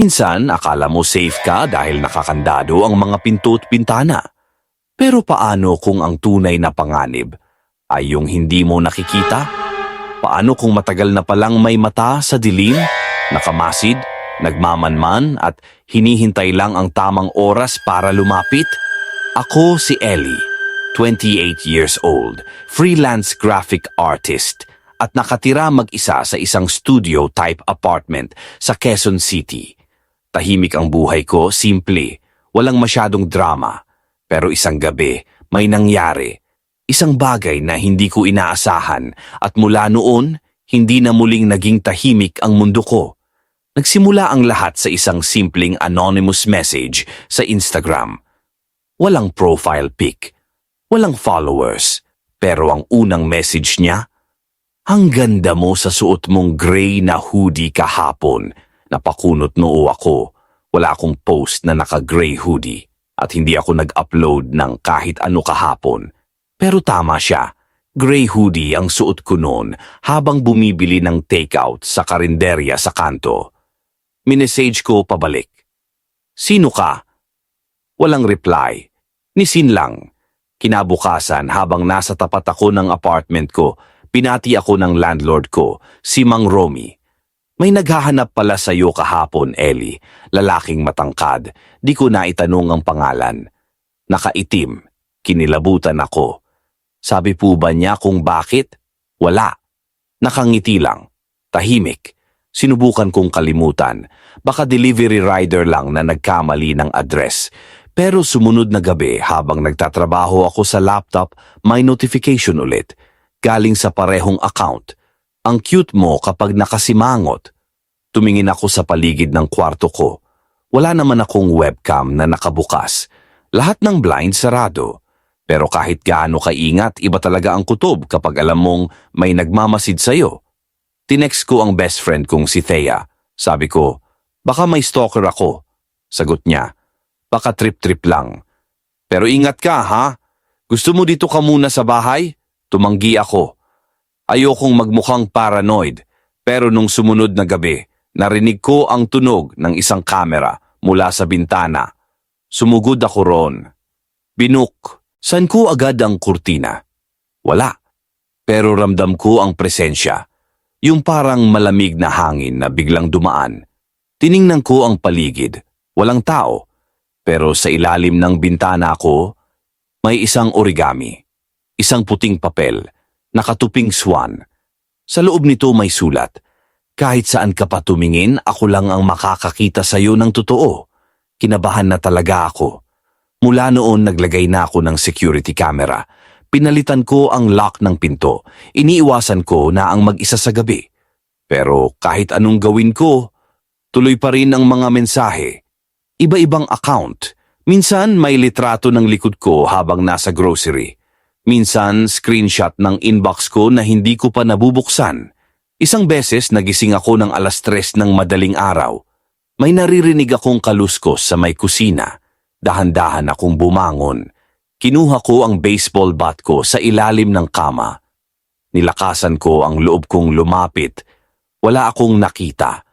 Minsan, akala mo safe ka dahil nakakandado ang mga pinto at pintana. Pero paano kung ang tunay na panganib ay yung hindi mo nakikita? Paano kung matagal na palang may mata sa dilim, nakamasid, nagmamanman at hinihintay lang ang tamang oras para lumapit? Ako si Ellie, 28 years old, freelance graphic artist at nakatira mag-isa sa isang studio-type apartment sa Quezon City. Tahimik ang buhay ko, simple, walang masyadong drama. Pero isang gabi, may nangyari. Isang bagay na hindi ko inaasahan at mula noon, hindi na muling naging tahimik ang mundo ko. Nagsimula ang lahat sa isang simpleng anonymous message sa Instagram. Walang profile pic, walang followers, pero ang unang message niya, ang ganda mo sa suot mong gray na hoodie kahapon. Napakunot noo ako. Wala akong post na naka-gray hoodie at hindi ako nag-upload ng kahit ano kahapon. Pero tama siya. Gray hoodie ang suot ko noon habang bumibili ng takeout sa karinderya sa kanto. Minesage ko pabalik. Sino ka? Walang reply. Nisin lang. Kinabukasan habang nasa tapat ako ng apartment ko, pinati ako ng landlord ko, si Mang Romy. May naghahanap pala sa iyo kahapon, Ellie. Lalaking matangkad. Di ko na itanong ang pangalan. Nakaitim. Kinilabutan ako. Sabi po ba niya kung bakit? Wala. Nakangiti lang. Tahimik. Sinubukan kong kalimutan. Baka delivery rider lang na nagkamali ng address. Pero sumunod na gabi habang nagtatrabaho ako sa laptop, may notification ulit. Galing sa parehong account. Ang cute mo kapag nakasimangot. Tumingin ako sa paligid ng kwarto ko. Wala naman akong webcam na nakabukas. Lahat ng blind sarado. Pero kahit gaano kaingat, iba talaga ang kutob kapag alam mong may nagmamasid sa'yo. Tinext ko ang best friend kong si Thea. Sabi ko, baka may stalker ako. Sagot niya, baka trip-trip lang. Pero ingat ka ha, gusto mo dito ka muna sa bahay? Tumanggi ako. Ayokong magmukhang paranoid, pero nung sumunod na gabi, narinig ko ang tunog ng isang kamera mula sa bintana. Sumugod ako roon. Binuk, saan ko agad ang kurtina? Wala. Pero ramdam ko ang presensya. Yung parang malamig na hangin na biglang dumaan. Tiningnan ko ang paligid. Walang tao. Pero sa ilalim ng bintana ko, may isang origami. Isang puting papel. Nakatuping swan. Sa loob nito may sulat. Kahit saan ka pa tumingin, ako lang ang makakakita sa iyo ng totoo. Kinabahan na talaga ako. Mula noon naglagay na ako ng security camera. Pinalitan ko ang lock ng pinto. Iniiwasan ko na ang mag-isa sa gabi. Pero kahit anong gawin ko, tuloy pa rin ang mga mensahe. Iba-ibang account. Minsan may litrato ng likod ko habang nasa grocery. Minsan screenshot ng inbox ko na hindi ko pa nabubuksan. Isang beses nagising ako ng alas tres ng madaling araw. May naririnig akong kaluskos sa may kusina. Dahan-dahan akong bumangon. Kinuha ko ang baseball bat ko sa ilalim ng kama. Nilakasan ko ang loob kong lumapit. Wala akong nakita.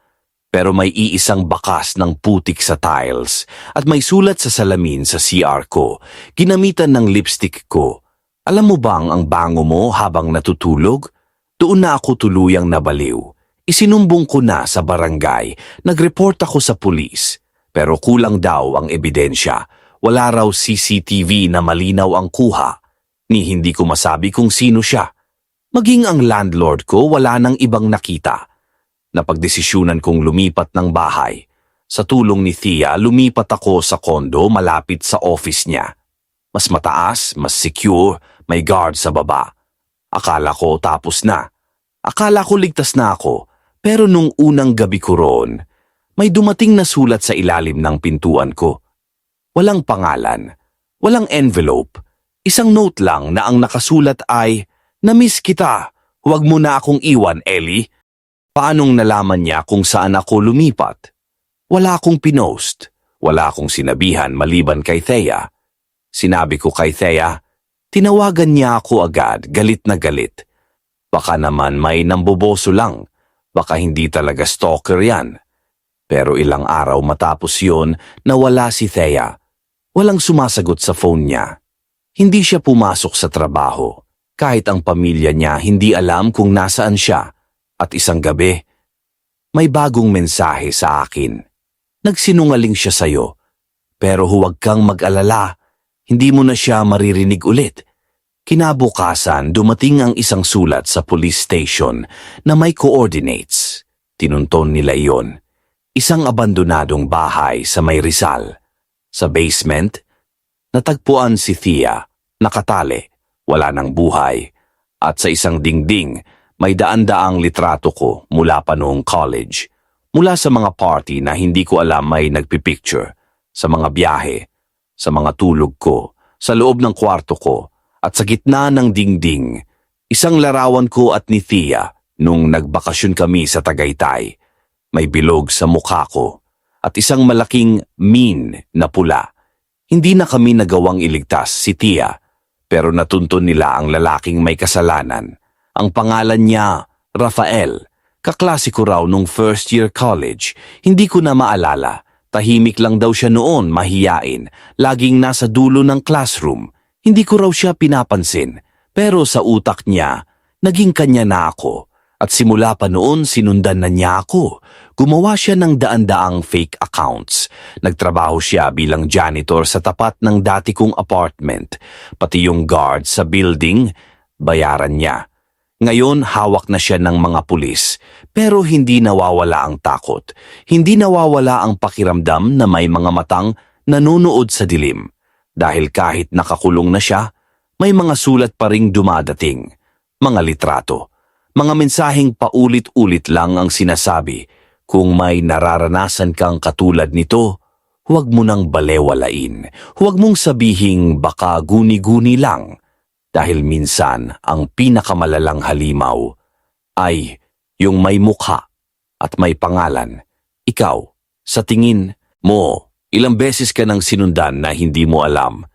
Pero may iisang bakas ng putik sa tiles at may sulat sa salamin sa CR ko. Ginamitan ng lipstick ko. Alam mo bang ang bango mo habang natutulog? Doon na ako tuluyang nabaliw. Isinumbong ko na sa barangay. Nag-report ako sa pulis. Pero kulang daw ang ebidensya. Wala raw CCTV na malinaw ang kuha. Ni hindi ko masabi kung sino siya. Maging ang landlord ko wala nang ibang nakita. Napagdesisyunan kong lumipat ng bahay. Sa tulong ni Thea, lumipat ako sa kondo malapit sa office niya. Mas mataas, mas secure, may guard sa baba. Akala ko tapos na. Akala ko ligtas na ako. Pero nung unang gabi ko roon, may dumating na sulat sa ilalim ng pintuan ko. Walang pangalan, walang envelope, isang note lang na ang nakasulat ay, Namiss kita, huwag mo na akong iwan, Ellie. Paanong nalaman niya kung saan ako lumipat? Wala akong pinost, wala akong sinabihan maliban kay Thea. Sinabi ko kay Thea, tinawagan niya ako agad, galit na galit. Baka naman may namboboso lang, baka hindi talaga stalker yan. Pero ilang araw matapos yon, nawala si Thea. Walang sumasagot sa phone niya. Hindi siya pumasok sa trabaho. Kahit ang pamilya niya hindi alam kung nasaan siya. At isang gabi, may bagong mensahe sa akin. Nagsinungaling siya sa'yo. Pero huwag kang mag-alala. Hindi mo na siya maririnig ulit. Kinabukasan, dumating ang isang sulat sa police station na may coordinates. Tinunton nila iyon. Isang abandonadong bahay sa may Rizal. Sa basement, natagpuan si Thea, nakatali, wala ng buhay. At sa isang dingding, may daan-daang litrato ko mula pa noong college. Mula sa mga party na hindi ko alam may nagpipicture, sa mga biyahe, sa mga tulog ko, sa loob ng kwarto ko, at sa gitna ng dingding, isang larawan ko at ni Thea nung nagbakasyon kami sa Tagaytay. May bilog sa mukha ko at isang malaking mean na pula. Hindi na kami nagawang iligtas si Tia, pero natuntun nila ang lalaking may kasalanan. Ang pangalan niya, Rafael. Kaklase ko raw nung first year college. Hindi ko na maalala. Tahimik lang daw siya noon, mahiyain. Laging nasa dulo ng classroom. Hindi ko raw siya pinapansin. Pero sa utak niya, naging kanya na ako. At simula pa noon sinundan na niya ako. Gumawa siya ng daan-daang fake accounts. Nagtrabaho siya bilang janitor sa tapat ng dati kong apartment. Pati yung guard sa building, bayaran niya. Ngayon hawak na siya ng mga pulis, pero hindi nawawala ang takot. Hindi nawawala ang pakiramdam na may mga matang nanonood sa dilim. Dahil kahit nakakulong na siya, may mga sulat pa ring dumadating. Mga litrato. Mga mensaheng paulit-ulit lang ang sinasabi. Kung may nararanasan kang katulad nito, huwag mo nang balewalain. Huwag mong sabihing baka guni-guni lang dahil minsan ang pinakamalalang halimaw ay yung may mukha at may pangalan. Ikaw, sa tingin mo, ilang beses ka nang sinundan na hindi mo alam